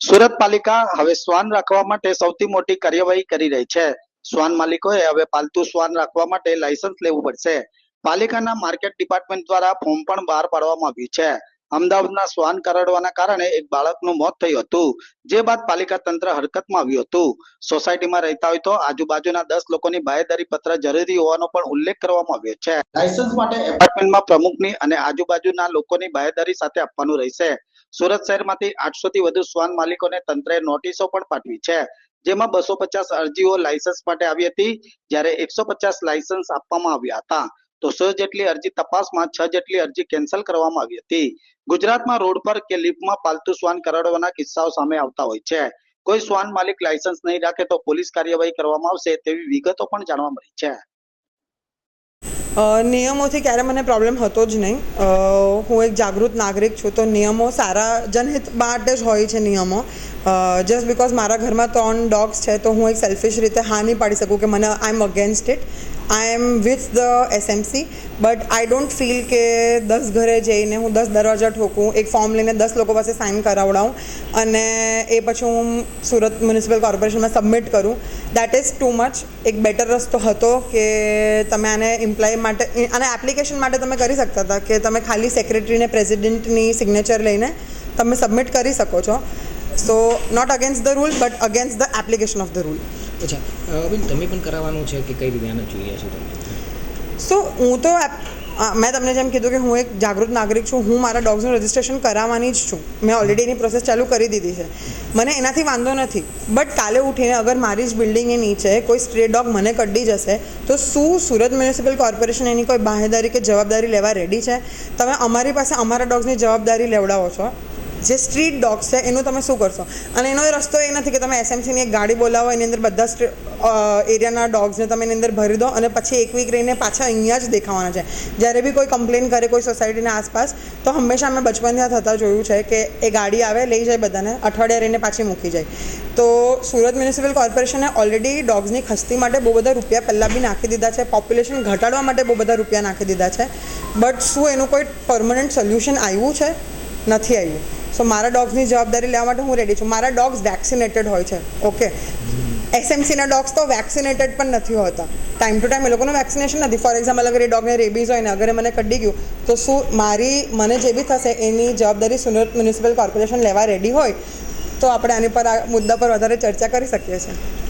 સુરત પાલિકા હવે શ્વાન રાખવા માટે સૌથી મોટી કાર્યવાહી કરી રહી છે. શ્વાન માલિકોએ હવે પાલતુ શ્વાન રાખવા માટે લાયસન્સ લેવું પડશે. પાલિકાના માર્કેટ ડિપાર્ટમેન્ટ દ્વારા ફોર્મ પણ બહાર પાડવામાં આવ્યું છે. અમદાવાદના શ્વાન કરડવાના કારણે એક બાળકનું મોત થયું હતું, જે બાદ પાલિકા તંત્ર હરકતમાં આવ્યું હતું. સોસાયટીમાં રહેતા હોય તો આજુબાજુના દસ લોકોની બાહેદારી પત્ર જરૂરી હોવાનો પણ ઉલ્લેખ કરવામાં આવ્યો છે. લાયસન્સ માટે એપાર્ટમેન્ટમાં પ્રમુખની અને આજુબાજુના લોકોની બાહેદારી સાથે આપવાનું રહેશે. સુરત શહેરમાંથી આઠસો થી વધુ શ્વાન માલિકોને તંત્રએ નોટિસો પણ પાઠવી છે. જેમાં બસો પચાસ અરજીઓ લાયસન્સ માટે આવી હતી, જ્યારે એકસો પચાસ લાયસન્સ આપવામાં આવ્યા હતા. તો સો જેટલી અરજી તપાસમાં છ જેટલી અરજી કેન્સલ કરવામાં આવી હતી. ગુજરાતમાં રોડ પર કે લિફ્ટમાં પાલતુ શ્વાન કરડવાના કિસ્સાઓ સામે આવતા હોય છે. કોઈ શ્વાન માલિક લાયસન્સ નહીં રાખે તો પોલીસ કાર્યવાહી કરવામાં આવશે તેવી વિગતો પણ જાણવા મળી છે. નિયમોથી ક્યારે મને પ્રોબ્લેમ હતો જ નહીં. હું એક જાગૃત નાગરિક છું, તો નિયમો સારા જનહિત માટે જ હોય છે નિયમો. જસ્ટ બિકોઝ મારા ઘરમાં ત્રણ ડોગ્સ છે, તો હું એક સેલ્ફિશ રીતે હા નહીં પાડી શકું કે મને I am against it I am with the SMC but I don't feel કે દસ ઘરે જઈને હું દસ દરવાજા ઠોકું, એક ફોર્મ લઈને દસ લોકો પાસે સાઇન કરાવડાવું, અને એ પછી હું સુરત મ્યુનિસિપલ કોર્પોરેશનમાં સબમિટ કરું. દેટ ઇઝ ટુ મચ એક બેટર રસ્તો હતો કે તમે આને એમ્પ્લોય માટે, અને એપ્લિકેશન માટે તમે કરી શકતા હતા કે તમે ખાલી સેક્રેટરીને પ્રેસિડેન્ટની સિગ્નેચર લઈને તમે સબમિટ કરી શકો છો. So not against the rule but against the application of the rule અચ્છા બેન તમે પણ કરાવવાનું છે કે કઈ રીતે આને જોઈએ છે તમે સો હું તો મેં તમને જેમ કીધું કે હું એક જાગૃત નાગરિક છું હું મારા ડોગ્સનું રજિસ્ટ્રેશન કરાવવાની જ છું. મેં ઓલરેડી એની પ્રોસેસ ચાલુ કરી દીધી છે. મને એનાથી વાંધો નથી. બટ કાલે ઉઠીને અગર મારી જ બિલ્ડિંગની નીચે કોઈ સ્ટ્રે ડોગ મને કડી જશે તો શું સુરત મ્યુનિસિપલ કોર્પોરેશન એની કોઈ બાહેદારી કે જવાબદારી લેવા રેડી છે? તમે અમારી પાસે અમારા ડોગ્સની જવાબદારી લેવડાવો છો. જે સ્ટ્રીટ ડોગ્સ છે, એનું તમે શું કરશો? અને એનો રસ્તો એ નથી કે તમે એસએમસીની એક ગાડી બોલાવો, એની અંદર બધા એરિયાના ડોગ્સને તમે એની અંદર ભરી દો અને પછી એક વીક રહીને પાછા અહીંયા જ દેખાવાના છે. જ્યારે બી કોઈ કમ્પ્લેન કરે કોઈ સોસાયટીના આસપાસ, તો હંમેશા અમે બચપનથી થતા જોયું છે કે એ ગાડી આવે, લઈ જાય બધાને, અઠવાડિયા રહીને પાછી મૂકી જાય. તો સુરત મ્યુનિસિપલ કોર્પોરેશને ઓલરેડી ડોગ્સની ખસ્તી માટે બહુ બધા રૂપિયા પહેલાં બી નાખી દીધા છે. પોપ્યુલેશન ઘટાડવા માટે બહુ બધા રૂપિયા નાખી દીધા છે. બટ શું એનું કોઈ પરમનન્ટ સોલ્યુશન આવ્યું છે? નથી આવ્યું. સો મારા ડોગ્સની જવાબદારી લેવા માટે હું રેડી છું. મારા ડોગ્સ વેક્સિનેટેડ હોય છે. ઓકે એસએમસીના ડોગ્સ તો વેક્સિનેટેડ પણ નથી હોતા. ટાઈમ ટુ ટાઈમ એ લોકોનું વેક્સિનેશન નથી. ફોર એક્ઝામ્પલ અગર એ ડોગને રેબીઝ હોય ને, અગર મને કડી ગયું, તો શું મારી, મને જે બી થશે, એની જવાબદારી સુરત મ્યુનિસિપલ કોર્પોરેશન લેવા રેડી હોય, તો આપણે આની પર આ મુદ્દા પર વધારે ચર્ચા કરી શકીએ છીએ.